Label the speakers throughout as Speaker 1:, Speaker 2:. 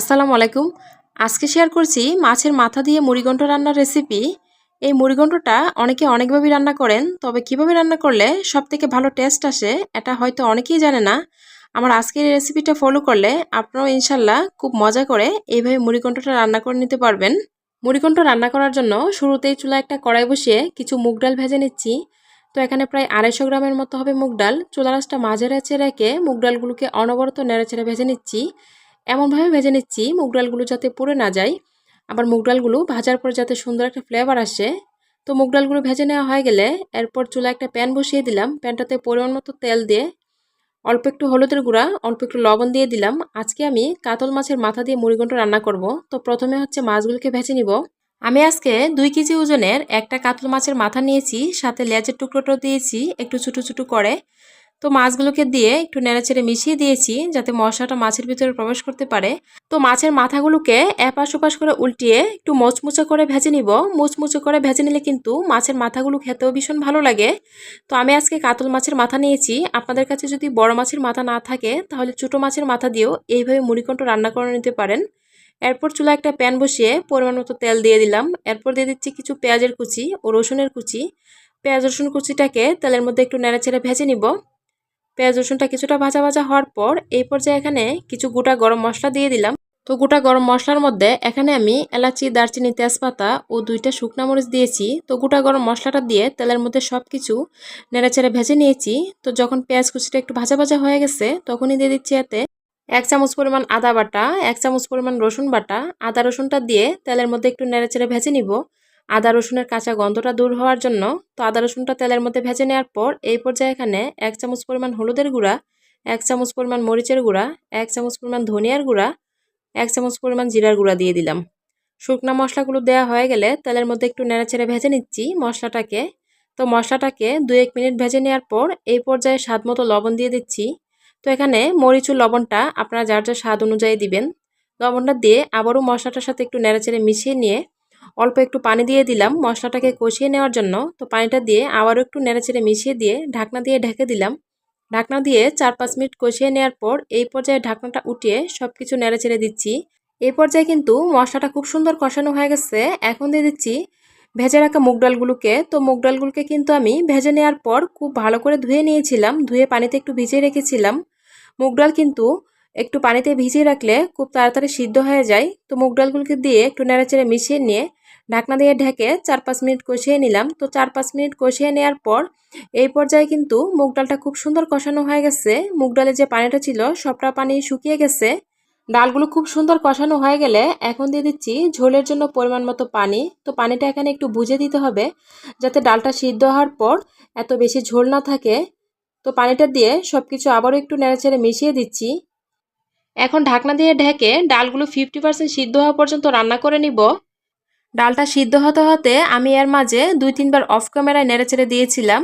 Speaker 1: আসসালামু আলাইকুম। আজকে শেয়ার করছি মাছের মাথা দিয়ে মুড়িঘণ্ট রান্নার রেসিপি এই মুড়িঘণ্টটা অনেকে অনেকভাবেই রান্না করেন, তবে কীভাবে রান্না করলে সব থেকে ভালো টেস্ট আসে এটা হয়তো অনেকেই জানে না। আমার আজকের এই রেসিপিটা ফলো করলে আপনারাও ইনশাল্লাহ খুব মজা করে এইভাবে মুড়িঘণ্টটা রান্না করে নিতে পারবেন। মুড়িঘণ্ট রান্না করার জন্য শুরুতেই চুলা একটা কড়াই বসিয়ে কিছু মুগ ডাল ভেজে নিচ্ছি। তো এখানে প্রায় আড়াইশো গ্রামের মতো হবে মুগ ডাল। চুলা রাসটা মাঝে রেচে রেখে মুগ ডালগুলোকে অনবরত নেড়েচেড়ে ভেজে নিচ্ছি। এমনভাবে ভেজে নিচ্ছি, মুগ ডালগুলো যাতে পুড়ে না যায়। আবার মুগ ডালগুলো ভাজার পর যাতে সুন্দর একটা ফ্লেভার আসে। তো মুগ ডালগুলো ভেজে নেওয়া হয়ে গেলে এরপর চুলা একটা প্যান বসিয়ে দিলাম। প্যানটাতে পরিমাণ মতো তেল দিয়ে অল্প একটু হলুদের গুঁড়া, অল্প একটু লবণ দিয়ে দিলাম। আজকে আমি কাতল মাছের মাথা দিয়ে মুড়িঘণ্ট রান্না করব। তো প্রথমে হচ্ছে মাছগুলোকে ভেজে নিব। আমি আজকে দুই কেজি ওজনের একটা কাতল মাছের মাথা নিয়েছি, সাথে লেজের টুকরোটাও দিয়েছি, একটু ছোটো ছোটো করে। তো মাছগুলোকে দিয়ে একটু নেড়েচেড়ে মিশিয়ে দিয়েছি যাতে মশলাটা মাছের ভিতরে প্রবেশ করতে পারে। তো মাছের মাথাগুলোকে এপাশ ওপাশ করে উল্টিয়ে একটু মচমুচে করে ভেজে নিব। মুচমুচে করে ভেজে নিলে কিন্তু মাছের মাথাগুলো খেতেও ভীষণ ভালো লাগে। তো আমি আজকে কাতল মাছের মাথা নিয়েছি। আপনাদের কাছে যদি বড় মাছের মাথা না থাকে, তাহলে ছোটো মাছের মাথা দিয়েও এইভাবে মুড়িকণ্ঠ রান্না করে নিতে পারেন। এরপর চুলা একটা প্যান বসিয়ে পরিমাণ মতো তেল দিয়ে দিলাম। এরপর দিয়ে দিচ্ছি কিছু পেঁয়াজের কুচি ও রসুনের কুচি। পেঁয়াজ রসুন কুচিটাকে তেলের মধ্যে একটু নেড়েচেড়ে ভেজে নিব। পেঁয়াজ, রসুনটা কিছুটা ভাজা ভাজা হওয়ার পর এই পর্যায়ে এখানে কিছু গোটা গরম মশলা দিয়ে দিলাম। তো গোটা গরম মশলার মধ্যে এখানে আমি এলাচি, দারচিনি, তেজপাতা ও দুইটা শুকনা মরিচ দিয়েছি। তো গোটা গরম মশলাটা দিয়ে তেলের মধ্যে সব কিছু নেড়েচেড়ে ভেজে নিয়েছি। তো যখন পেঁয়াজ কুচিটা একটু ভাজা ভাজা হয়ে গেছে, তখনই দিয়ে দিচ্ছি এতে এক চামচ পরিমাণ আদা বাটা, এক চামচ পরিমাণ রসুন বাটা। আদা, রসুনটা দিয়ে তেলের মধ্যে একটু নেড়েচেড়ে ভেজে নিব। আদা রসুনের কাঁচা গন্ধটা দূর হওয়ার জন্য তো আদা রসুনটা তেলের মধ্যে ভেজে নেওয়ার পর এই পর্যায়ে এখানে এক চামচ পরিমাণ হলুদের গুঁড়া, এক চামচ পরিমাণ মরিচের গুঁড়া, এক চামচ পরিমাণ ধনিয়ার গুঁড়া, এক চামচ পরিমাণ জিরার গুঁড়া দিয়ে দিলাম। শুকনা মশলাগুলো দেওয়া হয়ে গেলে তেলের মধ্যে একটু নেড়েছেড়ে ভেজে নিচ্ছি মশলাটাকে। তো মশলাটাকে দু এক মিনিট ভেজে নেওয়ার পর এই পর্যায়ে স্বাদ মতো লবণ দিয়ে দিচ্ছি। তো এখানে মরিচুর লবণটা আপনারা যার যার স্বাদ অনুযায়ী দিবেন। লবণটা দিয়ে আবারও মশলাটার সাথে একটু নেড়েচেড়ে মিশিয়ে নিয়ে অল্প একটু পানি দিয়ে দিলাম মশলাটাকে কষিয়ে নেওয়ার জন্য। তো পানিটা দিয়ে আবারও একটু নেড়েচেড়ে মিশিয়ে দিয়ে ঢাকনা দিয়ে ঢেকে দিলাম। ঢাকনা দিয়ে চার পাঁচ মিনিট কষিয়ে নেওয়ার পর এই পর্যায়ে ঢাকনাটা উঠিয়ে সব কিছু নেড়েচেড়ে দিচ্ছি। এই পর্যায়ে কিন্তু মশলাটা খুব সুন্দর কষানো হয়ে গেছে। এখন দিয়ে দিচ্ছি ভেজে রাখা মুগ ডালগুলোকে। তো মুগ ডালগুলোকে কিন্তু আমি ভেজে নেওয়ার পর খুব ভালো করে ধুয়ে নিয়েছিলাম। ধুয়ে পানিতে একটু ভিজিয়ে রেখেছিলাম। মুগ ডাল কিন্তু একটু পানিতে ভিজিয়ে রাখলে খুব তাড়াতাড়ি সিদ্ধ হয়ে যায়। তো মুগ ডালগুলোকে দিয়ে একটু নেড়েচেড়ে মিশিয়ে নিয়ে ঢাকনা দিয়ে ঢেকে চার পাঁচ মিনিট কষিয়ে নিলাম। তো চার পাঁচ মিনিট কষিয়ে নেওয়ার পর এই পর্যায়ে কিন্তু মুগ ডালটা খুব সুন্দর কষানো হয়ে গেছে। মুগ ডালে যে পানিটা ছিল, সবটা পানি শুকিয়ে গেছে। ডালগুলো খুব সুন্দর কষানো হয়ে গেলে এখন দিয়ে দিচ্ছি ঝোলের জন্য পরিমাণ মতো পানি। তো পানিটা এখানে একটু বুঝে দিতে হবে যাতে ডালটা সিদ্ধ হওয়ার পর এত বেশি ঝোল না থাকে। তো পানিটা দিয়ে সব কিছু আবারও একটু নেড়েচেড়ে মিশিয়ে দিচ্ছি। এখন ঢাকনা দিয়ে ঢেকে ডালগুলো ফিফটি পার্সেন্ট সিদ্ধ হওয়া পর্যন্ত রান্না করে নিব। ডালটা সিদ্ধ হতে হতে আমি এর মাঝে দুই তিনবার অফ ক্যামেরায় নেড়ে ছেড়ে দিয়েছিলাম,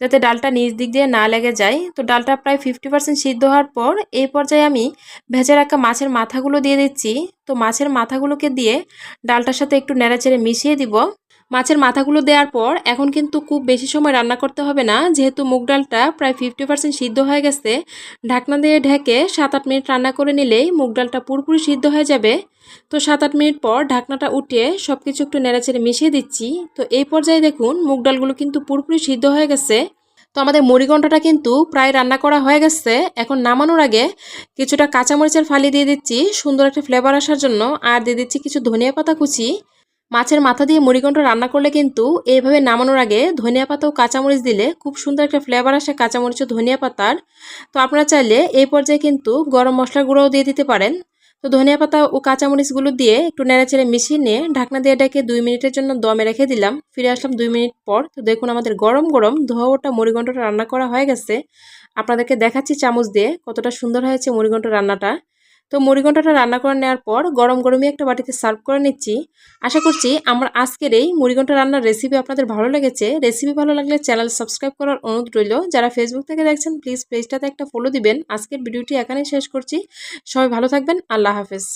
Speaker 1: যাতে ডালটা নিজ দিক দিয়ে না লেগে যায়। তো ডালটা প্রায় ফিফটি পার্সেন্ট সিদ্ধ হওয়ার পর এই পর্যায়ে আমি ভেজে রাখা মাছের মাথাগুলো দিয়ে দিচ্ছি। তো মাছের মাথাগুলোকে দিয়ে ডালটার সাথে একটু নেড়ে ছেড়ে মিশিয়ে দিব। মাছের মাথাগুলো দেওয়ার পর এখন কিন্তু খুব বেশি সময় রান্না করতে হবে না। যেহেতু মুগ ডালটা প্রায় ফিফটি পার্সেন্ট সিদ্ধ হয়ে গেছে, ঢাকনা দিয়ে ঢেকে সাত আট মিনিট রান্না করে নিলেই মুগ ডালটা পুরোপুরি সিদ্ধ হয়ে যাবে। তো সাত আট মিনিট পর ঢাকনাটা উঠিয়ে সব কিছু একটু নেড়েচেড়ে মিশিয়ে দিচ্ছি। তো এই পর্যায়ে দেখুন মুগ ডালগুলো কিন্তু পুরোপুরি সিদ্ধ হয়ে গেছে। তো আমাদের মুড়িঘণ্টাটা কিন্তু প্রায় রান্না করা হয়ে গেছে। এখন নামানোর আগে কিছুটা কাঁচামরিচের ফালি দিয়ে দিচ্ছি, সুন্দর একটা ফ্লেভার আসার জন্য। আর দিয়ে দিচ্ছি কিছু ধনিয়া পাতা কুচি। মাছের মাথা দিয়ে মুড়িঘণ্ট রান্না করলে কিন্তু এইভাবে নামানোর আগে ধনিয়া পাতা ও কাঁচামরিচ দিলে খুব সুন্দর একটা ফ্লেভার আসে কাঁচামরিচ ও ধনিয়া পাতার। তো আপনারা চাইলে এই পর্যায়ে কিন্তু গরম মশলার গুঁড়োও দিয়ে দিতে পারেন। তো ধনিয়া পাতা ও কাঁচামরিচগুলো দিয়ে একটু নেড়েচেড়ে মিশিয়ে নিয়ে ঢাকনা দিয়ে ডেকে দুই মিনিটের জন্য দমে রেখে দিলাম। ফিরে আসলাম দুই মিনিট পর। তো দেখুন আমাদের গরম গরম ধোয়া ওটা মুড়িঘণ্টটা রান্না করা হয়ে গেছে। আপনাদেরকে দেখাচ্ছি চামচ দিয়ে কতটা সুন্দর হয়েছে মুড়িঘণ্ট রান্নাটা। তো মুড়িঘণ্টাটা রান্না করে নেওয়ার পর গরম গরমই একটা বাটিতে সার্ভ করে নিচ্ছি। আশা করছি আমার আজকের এই মুড়িঘণ্টা রান্নার রেসিপি আপনাদের ভালো লেগেছে। রেসিপি ভালো লাগলে চ্যানেল সাবস্ক্রাইব করার অনুরোধ রইল। যারা ফেসবুক থেকে দেখছেন প্লিজ পেজটাতে একটা ফলো দিবেন। আজকের ভিডিওটি এখানেই শেষ করছি। সবাই ভালো থাকবেন। আল্লাহ হাফেজ।